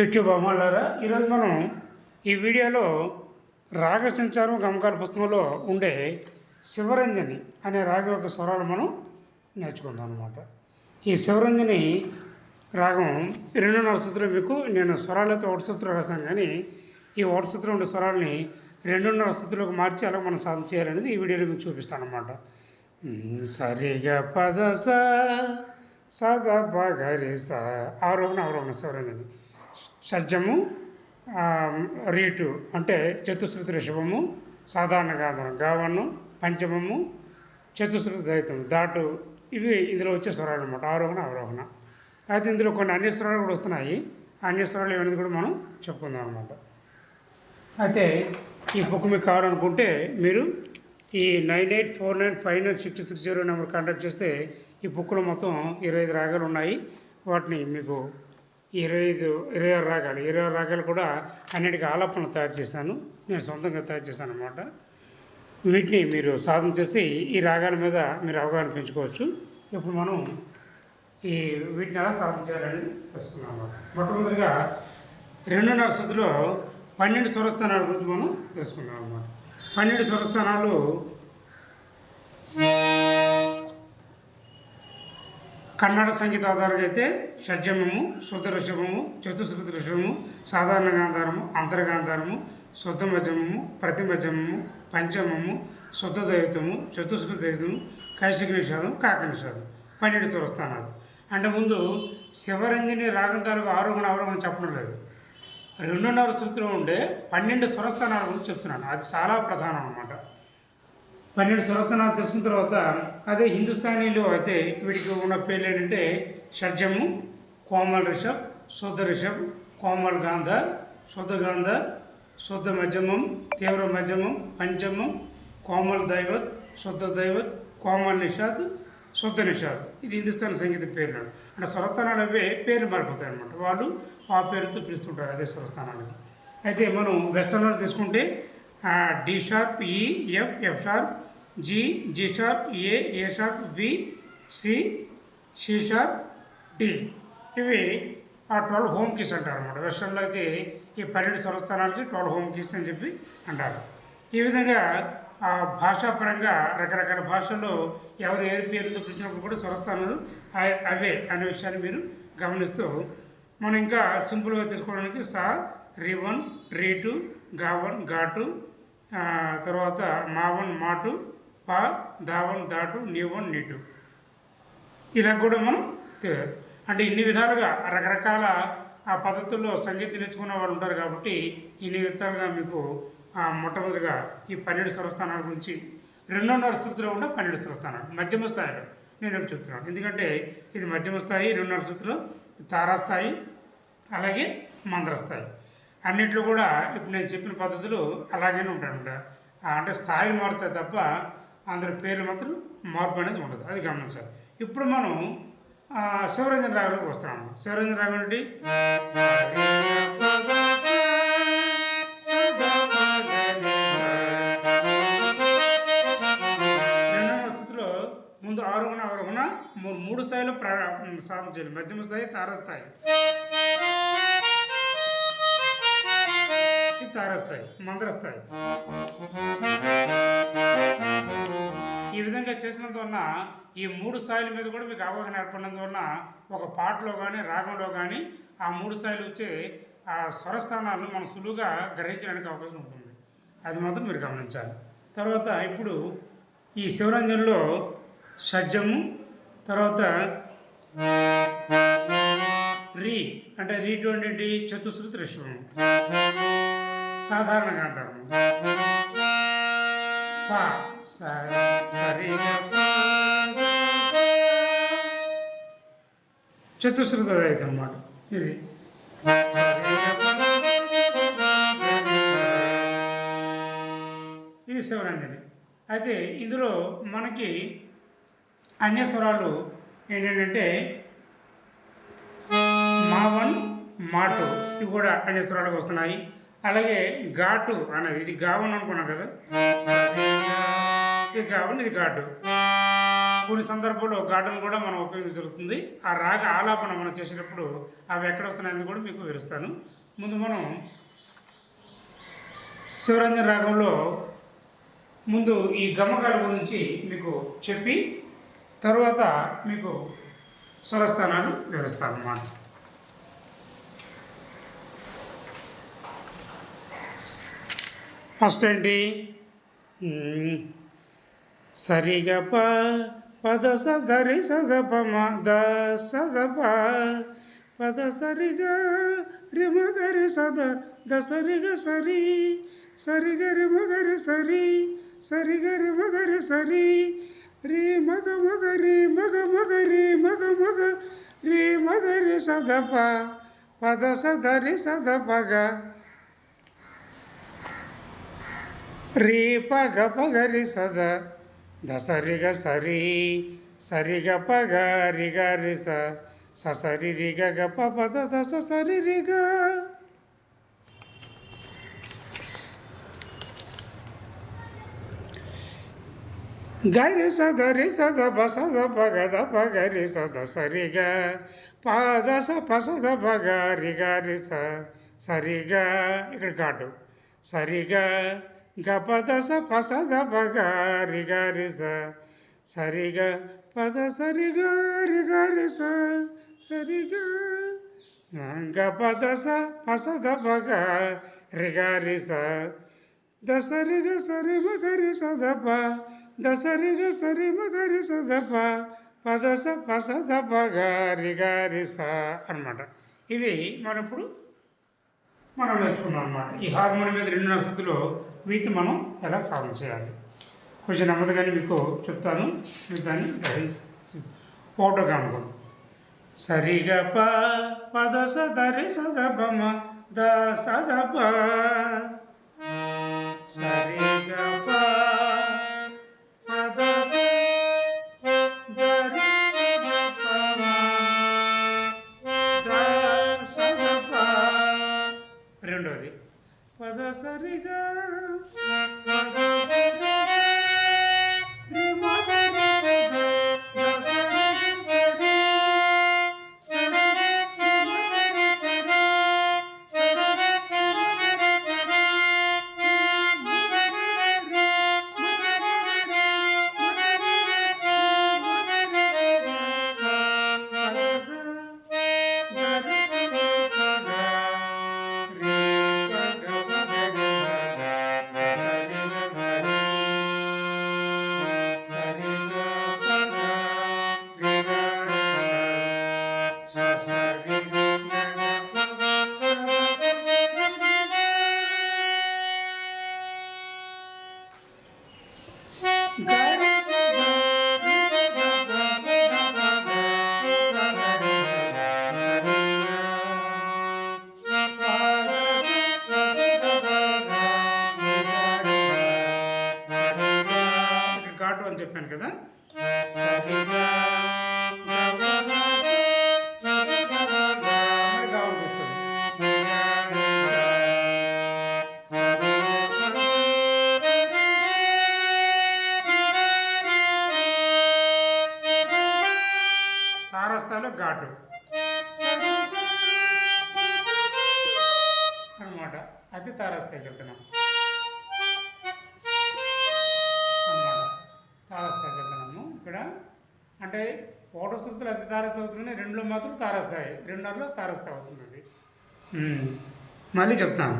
YouTube అమ్మాలారా? ఈరోజు మనం ఈ వీడియోలో రాగ సంచారం గమకాల పుస్తకంలో ఉండే శివరంజని అనే రాగ యొక్క స్వరాలు మనం నేర్చుకుందాం అనమాట ఈ శివరంజని రాగం రెండున్నర సూత్రం మీకు నేను స్వరాలతో ఒకటి సూత్రం రాశాను కానీ ఈ ఒకటి సూత్రం ఉండే స్వరాలని రెండున్నర సూత్రంలోకి మార్చి అలా మనం సాధన చేయాలనేది ఈ వీడియోలో మీకు చూపిస్తాను అనమాట సరిగా పద స సద పగరి స ఆరోహణ అవరోహణ శివరంజని. షడ్జము రీటు అంటే చతుశ్రుతి రిషభము సాధారణ గాధనం గావను పంచమము చతుశ్రుతి దైతం దాటు ఇవి ఇందులో వచ్చే స్వరాలు అనమాట ఆరోహణ అవరోహణ. అయితే ఇందులో కొన్ని అన్య స్వరాలు కూడా వస్తున్నాయి. ఆ అన్య స్వరాలు ఏమైనా కూడా మనం చెప్పుకుందాం అనమాట అయితే ఈ బుక్ మీకు కావాలనుకుంటే మీరు ఈ nine eight four nine five nine six six zero number contact చేస్తే ఈ బుక్లో మొత్తం ఇరవై ఐదు రాగాలు ఉన్నాయి. వాటిని మీకు ఇరవై ఐదు ఇరవై ఆరు రాగాలు. ఇరవై ఆరు రాగాలు కూడా అన్నిటికీ ఆలాపనలు తయారు చేశాను. నేను సొంతంగా తయారు చేశాను అనమాట వీటిని మీరు సాధన చేసి ఈ రాగాల మీద మీరు అవగాహన పెంచుకోవచ్చు. ఇప్పుడు మనం ఈ వీటిని ఎలా సాధన చేయాలని తెలుసుకున్నాం మొట్టమొదటిగా రెండున్నర శుద్ధిలో పన్నెండు స్వరస్థానాల గురించి మనం తెలుసుకున్నాం అన్నమాట. పన్నెండు స్వరస్థానాలు కన్నడ సంగీత ఆధారంగా అయితే షడ్జమము శుద్ధ ఋషభము చతుశ్రుతి ఋషభము సాధారణ గాంధారము అంతర్గాంధారము శుద్ధ మధ్యమము ప్రతి పంచమము శుద్ధ దైవతము చతుశ్రుతి దైవతము కైశిక నిషాదం కాక నిషాదం పన్నెండు స్వరస్థానాలు. అంటే ముందు శివరంజని రాగం ఆరోహణ అవరోహణ చెప్పడం లేదు. రెండున్నర శృతిలో ఉండే పన్నెండు స్వరస్థానాల గురించి చెప్తున్నాను. అది చాలా ప్రధానం అనమాట పన్నెండు స్వరస్థానాలు తెలుసుకున్న తర్వాత అదే హిందుస్థానీలో అయితే వీటికి ఉన్న పేర్లు ఏంటంటే షడ్జము కోమల్ రిషబ్ శుద్ధ రిషబ్ కోమల్ గాంధ శుద్ధ గాంధ శుద్ధ మధ్యమం తీవ్ర మధ్యమం పంచమం కోమల్ దైవత్ శుద్ధ దైవత్ కోమల్ నిషాద్ శుద్ధ నిషాద్. ఇది హిందుస్థాన్ సంగీత పేర్లు. అంటే స్వరస్థానాలు అవే పేర్లు మారిపోతాయి అనమాట వాళ్ళు ఆ పేరుతో పిలుస్తుంటారు అదే స్వరస్థానాలకి అయితే మనం వెస్టర్న్లో తీసుకుంటే D sharp E F F sharp G G sharp A A sharp B C C sharp D. ఇవి ఆ ట్వెల్వ్ హోమ్ కీస్ అంటారు అనమాట వెస్టర్న్లో అయితే ఈ పన్నెండు స్వరస్థానాలకి ట్వెల్వ్ హోమ్ కీస్ అని చెప్పి అంటారు. ఈ విధంగా ఆ భాషాపరంగా రకరకాల భాషల్లో ఎవరు ఏ పేరుతో పిలిచినప్పుడు కూడా స్వరస్థానాలు అవే అనే విషయాన్ని మీరు గమనిస్తూ మనం ఇంకా సింపుల్గా తీసుకోవడానికి సా రివన్గా వన్గా టూ తర్వాత మావన్ మాటు పా దావన్ దాటు నీవన్ నీటు ఇలా కూడా మనం అంటే ఇన్ని విధాలుగా రకరకాల ఆ పద్ధతుల్లో సంగీతం నేర్చుకున్న వాళ్ళు ఉంటారు కాబట్టి ఇన్ని విధాలుగా మీకు మొట్టమొదటిగా ఈ పన్నెండు స్వరస్థానాల గురించి రెండున్నర స్థుతిలో ఉన్న పన్నెండు స్వరస్థానాలు మధ్యమ స్థాయిలో. నేను చెప్తున్నాను. ఎందుకంటే ఇది మధ్యమ స్థాయి రెండున్నర స్థుతిలో తారాస్థాయి అలాగే మంత్రస్థాయి అన్నిట్లో కూడా ఇప్పుడు నేను చెప్పిన పద్ధతులు అలాగే ఉంటాయంట. అంటే స్థాయి మారుతాయి తప్ప అందులో పేర్లు మాత్రం మార్పు అనేది ఉండదు. అది గమనించాలి. ఇప్పుడు మనం ఆ, శివరంజన్ రాగంలోకి వస్తున్నాము శివరంజన్ రాగం ఏంటి స్థితిలో ముందు ఆరుగున ఆరుగున మూ- మూడు స్థాయిలో సాధన చేయాలి. మధ్యమ స్థాయి తారస్థాయి ఇది తారస్థాయి ఈ విధంగా చేసినందువలన ఈ మూడు స్థాయిల మీద కూడా మీకు అవగాహన ఏర్పడినందువలన ఒక పాటలో కానీ రాగంలో కానీ ఆ మూడు స్థాయిలు వచ్చే ఆ స్వరస్థానాలను మనం సులువుగా గ్రహించడానికి అవకాశం ఉంటుంది. అది మాత్రం మీరు గమనించాలి. తర్వాత ఇప్పుడు ఈ శివరంజన్లో షడ్జము తర్వాత రీ అంటే రీ అంటే చతుశ్రుతి ఋషభము సాధారణ అంటారు. పా చతుశ్రుత అన్నమాట. ఇది ఇది శివరంజని అయితే ఇందులో మనకి అన్య స్వరాలు ఏంటంటే మావన్ టూ ఇవి కూడా అన్య స్వరాలకు వస్తున్నాయి. అలాగే ఘాటు అనేది ఇది గావన్ అనుకున్నాం కదా? ఇది గావన్ ఇది ఘాటు. కొన్ని సందర్భాల్లో ఘాటును కూడా మనం ఉపయోగించ జరుగుతుంది ఆ రాగ ఆలాపన మనం చేసేటప్పుడు అవి ఎక్కడ వస్తున్నాయని కూడా మీకు వివరిస్తాను. ముందు మనం శివరంజన్ రాగంలో ముందు ఈ గమకాల గురించి మీకు చెప్పి తర్వాత మీకు స్వరస్థానాలు వివరిస్తాను అన్నమాట. ఫస్ట్ ఏంటి మ్మ్. సరిగ ప పద సదరి సదప మ ద సదప పద సరిగ రిమ గరి సద ద సరిగ సరి సరిగ రిమ గరి సరి సరిగ రిమ గరి సరి రే మగ మగ రే మగ మగ రే మగ మగ రే మగ రి సదప పద సదరి సదపగ రీ పగ పగరి సద దసరిగ సరి సరిగ పగ రిగ రి స ససరి రిగ గ పద దశ సరి రిగ గరి సద రి సద బసద పగద పగరి సద సరిగ పాదస పసద దస ప పగ రిగ రి స సరిగ ఇక్కడ కాటు సరిగా గపద స పసద పగారి గారి రిగ స సరిగా పద సరిగారి రిగ స సరిగా. గపద స పసద పగారి గారి రిగ స దసరిగ సరి మగరి సదప దసరిగ సరి మగరి సదప పదస పసద పగారి గారి స అనమాట ఇవి మనం ఇప్పుడు మనం నేర్చుకున్నాం అనమాట ఈ హార్మోన్ మీద రెండు స్థితిలో వీటిని మనం ఎలా సాధన చేయాలి? కొంచెం నెమ్మదిగానే మీకు చెప్తాను. మీరు దాన్ని గ్రహించి ఒకటో కనుకోండి సరిగా ప పద సదరి సదపమ ద సదప సరిగా ప పద సరిగా పద తారస్థాయిలో ఘాటు. అనమాట అది తారస్థాయికి వెళ్తున్నాం. అన్నమాట. తారస్థాయికి వెళ్తున్నాము. ఇక్కడ అంటే ఒకటో సూక్తులు అతి తారస్థాయి అవుతున్నాయి. రెండులో మాత్రం తారస్థాయి. రెండున్నరలో తారస్థాయి అవుతుంది మళ్ళీ చెప్తాను.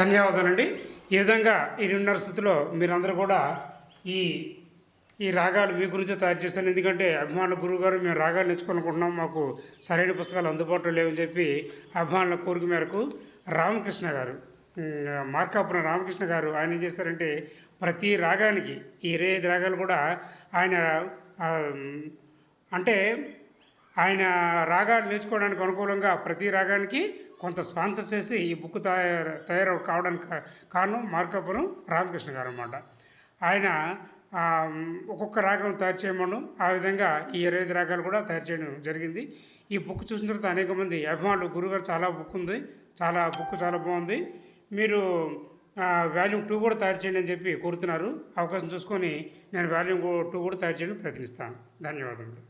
ధన్యవాదాలండి. ఈ విధంగా ఈ రెండున్నర స్థితిలో మీరందరూ కూడా ఈ ఈ రాగాలు మీ గురించి తయారు చేశాను. ఎందుకంటే అభిమానుల గురువు గారు మేము రాగాలు నేర్చుకోవాలనుకుంటున్నాం. మాకు సరైన పుస్తకాలు అందుబాటులో లేవని చెప్పి అభిమానుల కోరిక మేరకు రామకృష్ణ గారు మార్కాపురం రామకృష్ణ గారు ఆయన ఏం చేస్తారంటే ప్రతి రాగానికి ఈ ఇరవై ఐదు రాగాలు కూడా ఆయన అంటే ఆయన రాగాలు నేర్చుకోవడానికి అనుకూలంగా ప్రతి రాగానికి కొంత స్పాన్సర్ చేసి ఈ బుక్ తయారు తయారు కావడానికి కారణం మార్కాపురం రామకృష్ణ గారు అనమాట ఆయన ఒక్కొక్క రాగం తయారు చేయమను ఆ విధంగా ఈ ఇరవై ఐదు రాగాలు కూడా తయారు చేయడం జరిగింది. ఈ బుక్ చూసిన తర్వాత అనేక మంది అభిమానులు గురుగారు చాలా బుక్ ఉంది చాలా బుక్ చాలా బాగుంది. మీరు వాల్యూమ్ టూ కూడా తయారు చేయండి అని చెప్పి కోరుతున్నారు. అవకాశం చూసుకొని నేను వాల్యూమ్ టూ కూడా తయారు చేయడానికి ప్రయత్నిస్తాను. ధన్యవాదములు.